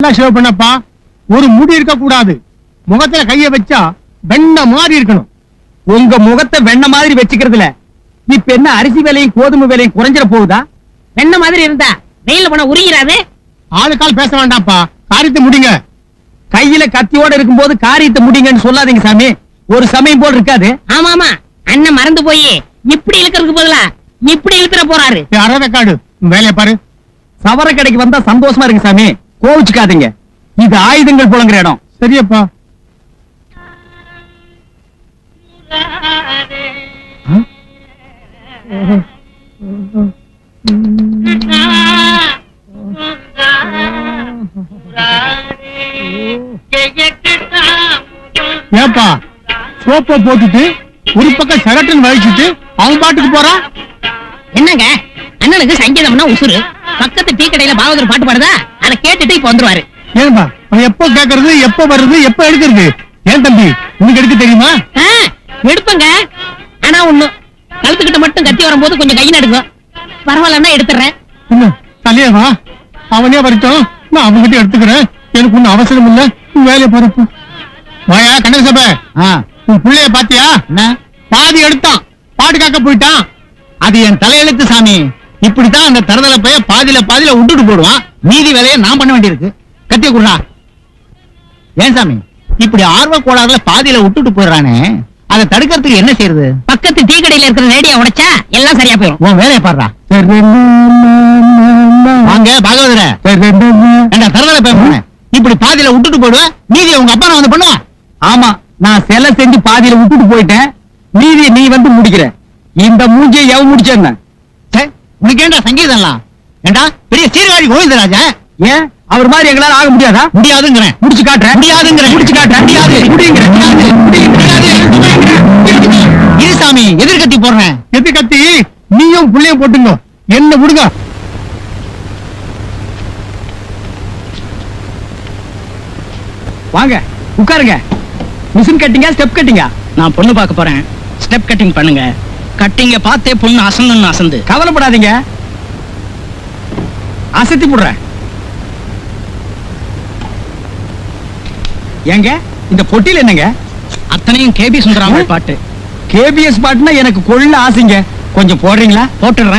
நல்லா ஷேவ் பண்ணப்பா ஒரு முடி இருக்க கூடாது முகத்துல கைய வச்சா வெண்ண மாதிரி இருக்கணும். உங்க முகத்தை வெண்ண மாதிரி வச்சுக்கிறதுல இப்ப என்ன அரிசி விலையும் கோதுமை விலையும் குறைஞ்சிட போகுதா? என்ன மாதிரி இருந்தா வெயில போன உருகிறாது ஆளுக்கால் பேச வேண்டாம்ப்பா. காரியத்தை முடிங்க. கையில கத்தியோட இருக்கும்போது காரியத்தை முடிங்கன்னு சொல்லாதீங்க சாமி. ஒரு சமயம் போல் இருக்காது. ஆமா ஆமா அண்ணன் மறந்து போய் இப்படி இழுக்கிறதுக்கு பதிலா இப்படி இழுத்துற போறாரு. அறதக்காடு வேலையை பாரு. சவர கடைக்கு வந்தா சந்தோஷமா இருக்கு சாமி. கோவிச்சுக்காதீங்க. இது ஆயுதங்கள் புழங்குற இடம். சரியப்பா. ஏப்பா சோப்பை போட்டுட்டு ஒரு பக்கம் சரட்டுன்னு வலிச்சுட்டு அவன் பாட்டுக்கு போறான்? என்னங்க? அண்ணனுக்கு சங்கீதம்னா உசுரு பக்கத்து டீ கடையில பாகவதர் பாட்டு பாடுதா? அதை கேட்டுட்டு இப்ப வந்துருவாரு. ஏன்பா அவன் எப்போ கேக்குறது எப்போ வருது எப்போ எடுக்கிறது? ஏன் தம்பி உனக்கு எடுக்க தெரியுமா? ஆ, எடுப்பங்க. ஆனா ஒண்ணு கழுத்துக்கிட்ட மட்டும் கத்தி வரும்போது கொஞ்சம் கை நடுக்கும் பரவாயில்லன்னா எடுத்துறேன். தலையே வா. அவனே வரட்டும். நான் அவன்கிட்ட எடுத்துக்கிறேன். எனக்கு ஒண்ணும் அவசரம் இல்ல. நீ வேலையை பாருப்பு வாயா கண்ணக சபை. உன் பிள்ளைய பாத்தியா? பாதி எடுத்தான். பாட்டு காக்க போயிட்டான். அது என் தலையெழுத்து சாமி. இப்படித்தான் அந்த தரதல பைய பாதியில பாதியில விட்டுட்டு போடுவான் மீதி வேலையை நான் பண்ண வேண்டியிருக்கு. கத்திய குடுறா ஏன் சாமி? இப்படி ஆர்வ கோளாறுல பாதியில விட்டுட்டு போயிடுறானே. அதை தடுக்கிறதுக்கு என்ன செய்யறது? பக்கத்து டீ கடையில இருக்கிற ரேடியோ உடைச்சா எல்லாம் சரியா போயிடும் உன் வேலையை பாடுறா வாங்க பாகவதர. தரதல பையன் இப்படி பாதியில விட்டுட்டு போயிடுவேன் மீதி உங்க அப்பா வந்து பண்ணுவான் ஆமா நான் சிலை செஞ்சு பாதியில விட்டுட்டு போயிட்டேன். மீதி நீ வந்து முடிக்கிற. இந்த மூஞ்சியை எவ முடிச்சேன்ன உனக்கு ஏண்டா சங்கீதம்லாம்? ஏண்டா? பெரிய சீர்காழி கோவிந்தராஜா? ஏன்? அவர் மாதிரி எங்களால ஆக முடியாதா? முடியாதுங்கிறேன். முடிச்சு காட்டுறேன். முடியாதுங்கிறேன். முடிச்சு காட்டுறேன். முடியாது. முடியுங்கிறேன். இரு சாமி எதிர்கத்தி போடுறேன். எது கத்தி நீயும் புள்ளையும் போட்டுங்க. என்ன விடுங்க. வாங்க உட்காருங்க. மிஷின் கட்டிங்க ஸ்டெப் கட்டிங்க. நான் பொண்ணு பார்க்க போறேன். ஸ்டெப் கட்டிங் பண்ணுங்க. கட்டிங்க பார்த்தே பொண்ணு அசந்துன்னு அசந்து. கவலைப்படாதீங்க. அசத்தி போடுறேன். ஏங்க இந்த பொட்டியில் என்னங்க? அத்தனையும் கேபி சுந்தராமல் பாட்டு. கேபிஎஸ் பாட்டுனா எனக்கு கொள்ள ஆசைங்க. கொஞ்சம் போடுறீங்களா? போட்டுடுறேன்.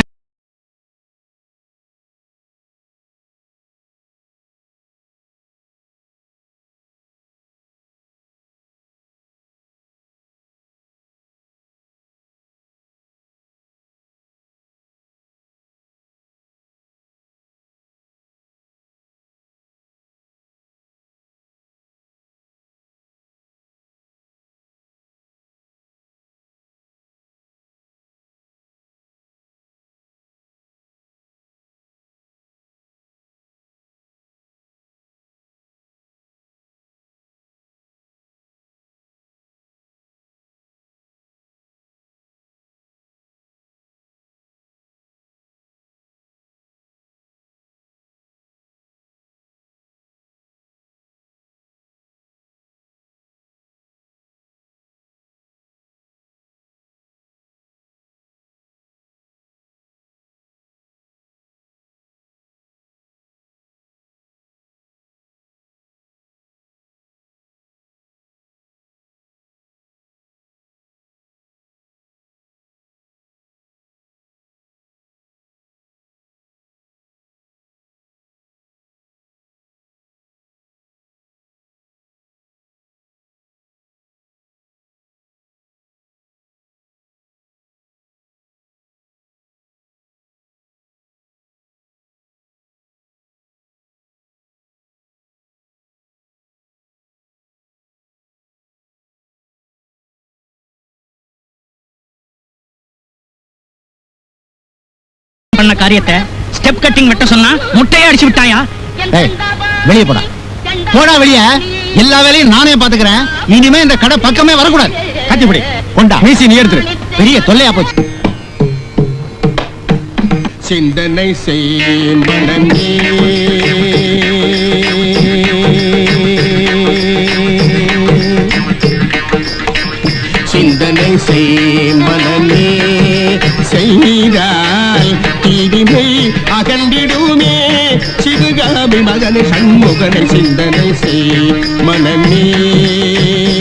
பண்ண காரியத்தை ஸ்டெப் கட்டிங் வெட்ட சொன்னா முட்டையே அடிச்சு விட்டாயா? வெளியே போடா. போடா வெளியே. எல்லா வேலையும் நானே பாத்துக்கிறேன் இனிமே இந்த கடை பக்கமே வரக்கூடாது. கட்டிப்பிடி கொண்டா. மீசி நீ எடுத்துரு. பெரிய தொல்லையா போச்சு. சிந்தனை செய் மனமே சிந்தனை செய் செய்தால் தீவினை அகன்றிடுமே சிறுகாமி மகன் சண்முக முகனை சிந்தனை செய் மனமே மனமே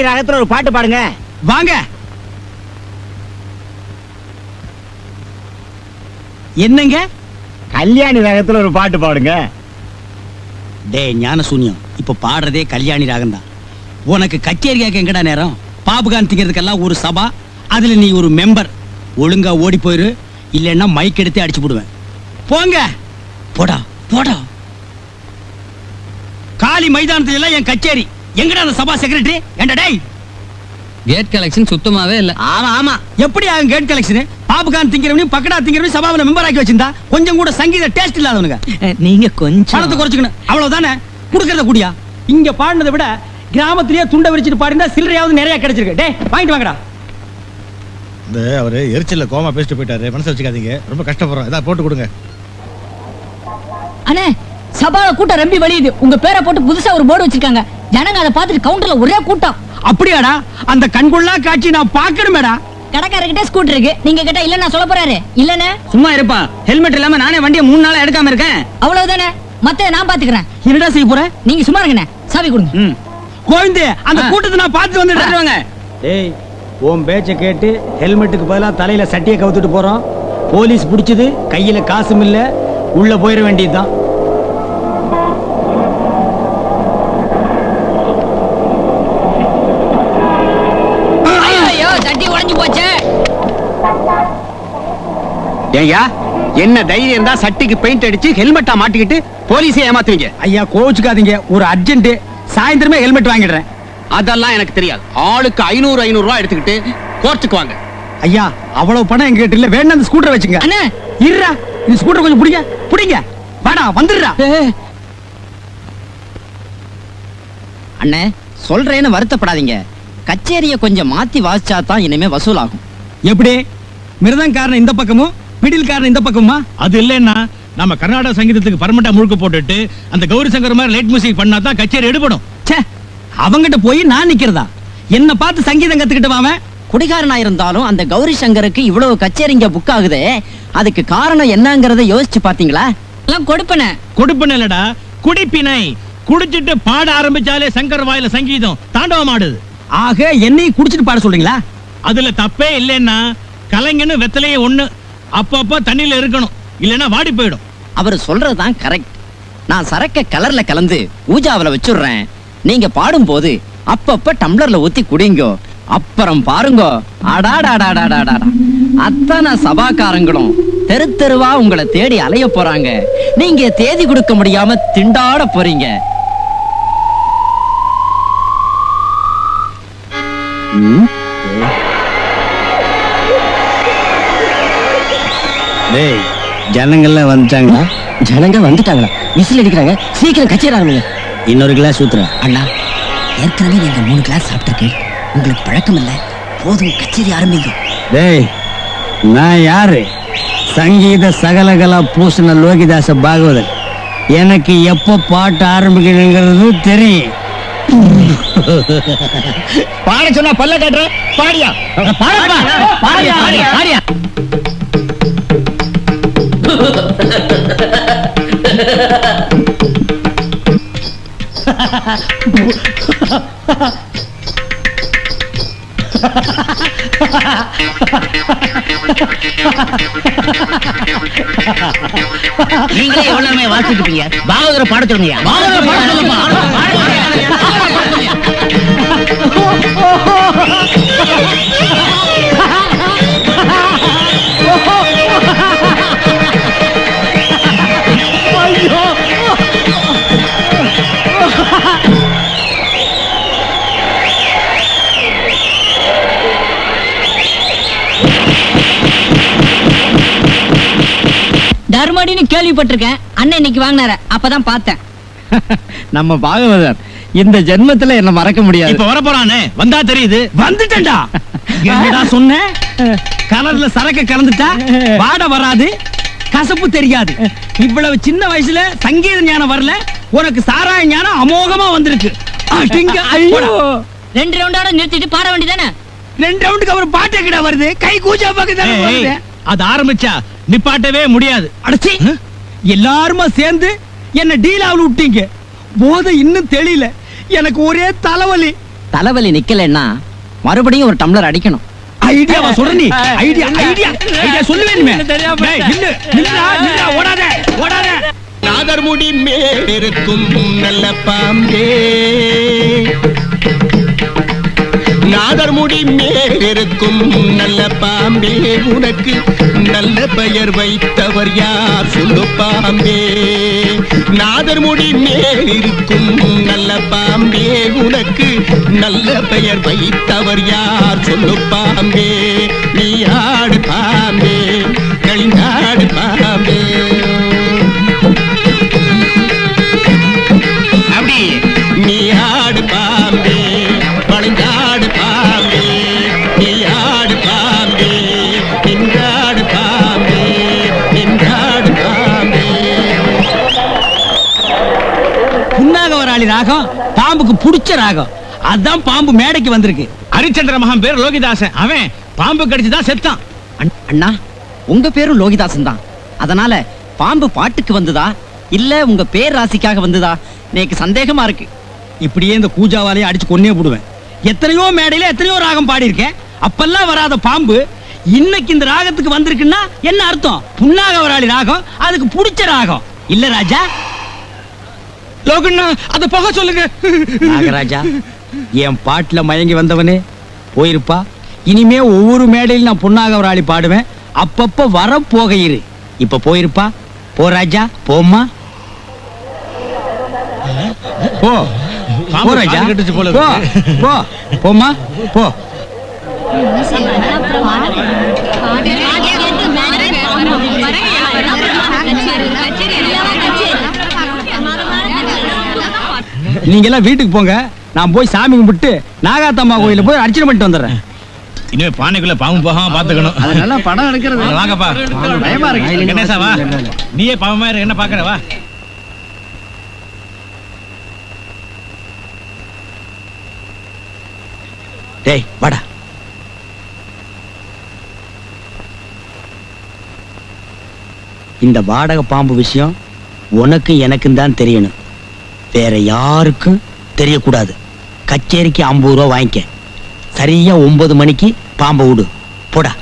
கல்யாணி ராகத்துல ஒரு பாட்டு பாடுங்க. வாங்க. என்னங்க? கல்யாணி ராகத்துல ஒரு பாட்டு பாடுங்க. டேய் ஞான சூன்யம் இப்ப பாடுறதே கல்யாணி ராகம் தான் உனக்கு கச்சேரி கேட்க எங்கடா நேரம்? பாபுகான் திங்கிறதுக்கெல்லாம் ஒரு சபா அதுல நீ ஒரு மெம்பர் ஒழுங்கா ஓடி போயிரு இல்லைன்னா மைக் எடுத்து அடிச்சு போடுவேன். போங்க. போடா போடா. காலி மைதானத்துல எல்லாம் என் கச்சேரி. எங்கடா அந்த சபா செக்ரட்டரி ஏண்டா டேய்? கேட் கலெக்ஷன் சுத்தமாவே இல்ல. ஆமா ஆமா. எப்படி ஆகும் கேட் கலெக்ஷன் பாபுகான் திங்கிறவனையும் பக்கடா திங்கிறவனையும் சபாவில மெம்பர் ஆக்கி வச்சிருந்தா கொஞ்சம் கூட சங்கீத டேஸ்ட் இல்லாதவனுங்க. நீங்க கொஞ்சம். பணத்தை குறைச்சுக்கணும். அவ்வளவுதானே? கொடுக்கறத கூடியா? இங்க பாடினதை விட கிராமத்திலேயே துண்டை விரிச்சிட்டு பாடினா சில்லறையாவது நிறைய கிடைச்சிருக்கு. டேய் வாங்கிட்டு வாங்கடா. இந்த அவரு எரிச்சல்ல கோமா பேசிட்டு போயிட்டாரு. மனசு வச்சுக்காதீங்க. ரொம்ப கஷ்டப்படுறோம். இதான் போட்டு கொடுங்க. அண்ணே சபால கூட்டம் ரம்பி வழியுது. உங்க பேரை போட்டு புதுசா ஒரு போர்டு வச்சிருக்காங்க. ஜனங்க அதை பார்த்துட்டு கவுண்டர்ல ஒரே கூட்டம். அப்படியாடா? அந்த கண்கொள்ளா காட்சி நான் பார்க்கணுமேடா. கடைக்காரர்கிட்ட ஸ்கூட்டர் இருக்கு. நீங்க கேட்டா இல்ல நான் சொல்ல போறாரு. இல்லனே சும்மா இருப்பா. ஹெல்மெட் இல்லாம நானே வண்டியை மூணு நாளா எடுக்காம இருக்கேன். அவ்வளவுதானே. மத்த நான் பாத்துக்கிறேன் என்னடா செய்ய போற? நீங்க சும்மா இருங்கண்ணே. சாவி கொடுங்க. ம். கோவிந்தே அந்த. கூட்டத்தை நான் பார்த்து வந்துடுறேன். வாங்க டேய் உன் பேச்சை கேட்டு ஹெல்மெட்டுக்கு பதிலா தலையில சட்டியை கவுத்துட்டு போறோம். போலீஸ் பிடிச்சது கையில காசும் இல்ல உள்ள போயிட வேண்டியதுதான். ஏய்யா என்ன தைரியம் தான் சட்டிக்கு பெயிண்ட் அடிச்சு ஹெல்மெட்டா மாட்டிக்கிட்டு போலீஸை ஏமாத்துவீங்க? ஐயா கோச்சுக்காதீங்க ஒரு அர்ஜென்ட் சாயந்தரமே ஹெல்மெட் வாங்கிடுறேன். அதெல்லாம் எனக்கு தெரியாது. ஆளுக்கு ஐநூறு ஐநூறு ரூபாய் எடுத்துக்கிட்டு கோர்ட்டுக்கு வாங்க. ஐயா அவ்வளவு பணம் எங்ககிட்ட இல்ல. வேணா அந்த ஸ்கூட்டர் வச்சுங்க. அண்ணே! இருடா. இந்த ஸ்கூட்டர் கொஞ்சம் பிடிங்க. பிடிங்க. வாடா வந்துடுறா அண்ணே சொல்றேன்னு வருத்தப்படாதீங்க. கச்சேரிய கொஞ்சம் மாத்தி வாசிச்சா தான் இனிமே வசூலாகும். எப்படி? மிருதம் காரணம் இந்த பக்கமும்? மிடில் காரணம் இந்த பக்கமா அது இல்லைன்னா நம்ம கர்நாடக சங்கீதத்துக்கு பர்மனண்டா முழுக்க போட்டுட்டு அந்த கௌரி சங்கர் மாதிரி லைட் மியூசிக் பண்ணா தான் கச்சேரி எடுபடும். ச்சே அவங்கிட்ட போய் நான் நிக்கிறதா? என்ன பார்த்து சங்கீதம் கத்துக்கிட்டு வாவன் குடிகாரனா இருந்தாலும் அந்த கௌரி சங்கருக்கு இவ்வளவு கச்சேரிங்க புக் ஆகுதே அதுக்கு காரணம் என்னங்கறத யோசிச்சு பாத்தீங்களா எல்லாம் கொடுப்பனே. கொடுப்பன இல்லடா குடிப்பினை. குடிச்சிட்டு பாட ஆரம்பிச்சாலே சங்கர் வாயில சங்கீதம் தாண்டவம் ஆடுது. ஆக என்னையும் குடிச்சிட்டு பாட சொல்றீங்களா? அதுல தப்பே இல்லைன்னா கலைஞன்னு வெத்தலையே ஒண்ணு. அப்பப்ப தண்ணியில இருக்கணும். இல்லைன்னா வாடி போயிடும். அவர் சொல்றதுதான் கரெக்ட் நான் சரக்க கலர்ல கலந்து ஊஜாவில் வச்சுடுறேன். நீங்க பாடும்போது அப்பப்ப டம்ளர்ல ஊத்தி குடிங்கோ. அப்புறம் பாருங்க. அடாடாடாடாடாடா. அத்தனை சபாக்காரங்களும் தெரு தெருவா உங்களை தேடி அலைய போறாங்க. நீங்க தேதி கொடுக்க முடியாம திண்டாட போறீங்க. ம்? டேய் ஜனங்கள்லாம் வந்துட்டாங்களா? ஜனங்க வந்துட்டாங்களா? விசில் அடிக்கிறாங்க. சீக்கிரம் கச்சேரி ஆரம்பிங்க. இன்னொரு கிளாஸ் ஊத்துறேன். அண்ணா ஏற்கனவே நீங்க மூணு கிளாஸ் சாப்பிட்டிருக்கேன் உங்களுக்கு பழக்கம் இல்ல. போதும் கச்சேரி ஆரம்பிங்க. டேய் நான் யாரு? சங்கீத சகலகலா பூசண லோகிதாச பாகவதன். எனக்கு எப்போ பாட்டு ஆரம்பிக்கணுங்கிறது தெரியும். பாட சொன்னா பல்ல காட்டுற? பாடியா? பாடியா, பாடியா, பாடியா. நீங்களே எவ்வளவு நேரமே வாசிச்சுட்டு இருப்பீங்க பாகவதரை பாட சொல்லுங்க பாகவதரை பாட சொல்லுங்க தர்மடின்னு கேள்விப்பட்டிருக்கேன். அண்ணன் இன்னைக்கு வாங்கினார. அப்பதான் பார்த்தேன். நம்ம பாகவதர் இந்த ஜென்மத்துல என்ன மறக்க முடியாது. இப்ப வர போறானே வந்தா தெரியுது. வந்துட்டேன்டா. என்னடா சொன்னேன் கலர்ல சரக்க கலந்துட்டா? வாட வராது. கசப்பு தெரியாது. இவ்வளவு சின்ன வயசுல சங்கீத ஞானம் வரல. உனக்கு சாராய ஞானம் அமோகமா வந்திருக்கு. ரெண்டு ரவுண்டோட நிறுத்திட்டு பாட வேண்டியதானே ரெண்டு ரவுண்டுக்கு அப்புறம் பாட்டு கிட்ட வருது? கை கூச்சா பக்கத்துல அது ஆரம்பிச்சா? நிப்பாட்டவே முடியாது. அடச்சி! எல்லாருமா சேர்ந்து என்ன டீலாவில் விட்டீங்க. போதை இன்னும் தெரியல எனக்கு ஒரே தலைவலி. தலைவலி நிக்கலன்னா மறுபடியும் ஒரு டம்ளர் அடிக்கணும். ஐடியாவா சொல்ற நீ? ஐடியா ஐடியா ஐடியா சொல்லுவேன் டேய், நில்லு நில்லுடா, நில்லுடா, ஓடாத ஓடாத. நாதர்முடி மேலிருக்கும் நல்ல பாம்பே. நாதர் முடி மேலிருக்கும் நல்ல பாம்பே உனக்கு நல்ல பெயர் வைத்தவர் யார்? சொல்லு பாம்பே. நாதர் முடி மேலிருக்கும் நல்ல பாம்பே உனக்கு நல்ல பெயர் வைத்தவர் யார்? சொல்லு பாம்பே. நீ ஆடு புன்னாகவராளி ராகம் பாம்புக்கு புடிச்ச ராகம். அதான் பாம்பு மேடைக்கு வந்திருக்கு. ஹரிச்சந்திர மகன் பேர் லோகிதாசன். அவன் பாம்பு கடிச்சுதான் செத்தான். அண்- அண்ணா உங்க பேரும் லோகிதாசன் தான். அதனால பாம்பு பாட்டுக்கு வந்ததா? இல்ல உங்க பேர் ராசிக்காக வந்ததா? எனக்கு சந்தேகமா இருக்கு. இப்படியே இந்த கூஜாவாலையும் அடிச்சு கொன்னே போடுவேன். எத்தனையோ மேடையில எத்தனையோ ராகம் பாடியிருக்கேன். அப்பெல்லாம் வராத பாம்பு இன்னைக்கு இந்த ராகத்துக்கு வந்திருக்குன்னா என்ன அர்த்தம்? புன்னாகவராளி ராகம் அதுக்கு புடிச்ச ராகம். இல்ல ராஜா லோகண்ணா அத போக சொல்லுங்க. நாகராஜா என் பாட்டுல மயங்கி வந்தவனே போயிருப்பா. இனிமே ஒவ்வொரு மேடையில் நான் புன்னாகவராளி பாடுவேன். அப்பப்ப வர போக இரு. இப்ப போயிருப்பா. போ ராஜா. போம்மா. போ. போ ராஜா. காது கட்டுச்சு போல போ. போ. போம்மா. போ. நீங்க எல்லாம் வீட்டுக்கு போங்க. நான் போய் சாமி கும்பிட்டு நாகாத்தம்மா கோயில போய் அர்ச்சனை பண்ணிட்டு வந்துடுறேன். இனிமே பானைக்குள்ள பாம்பு போகாம பாத்துக்கணும். அதனால படம் எடுக்கிறது. வாங்கப்பா. பயமா இருக்கு. கணேசா வா. நீயே பாவமா இரு என்ன பாக்குற வா. டேய் வாடா. இந்த வாடகை பாம்பு விஷயம் உனக்கு எனக்கும் தான் தெரியணும். வேற யாருக்கும் தெரியக்கூடாது. கச்சேரிக்கு ஐம்பது ரூபா வாங்கிக்க. சரியா ஒன்பது மணிக்கு பாம்பை விடு. போடா.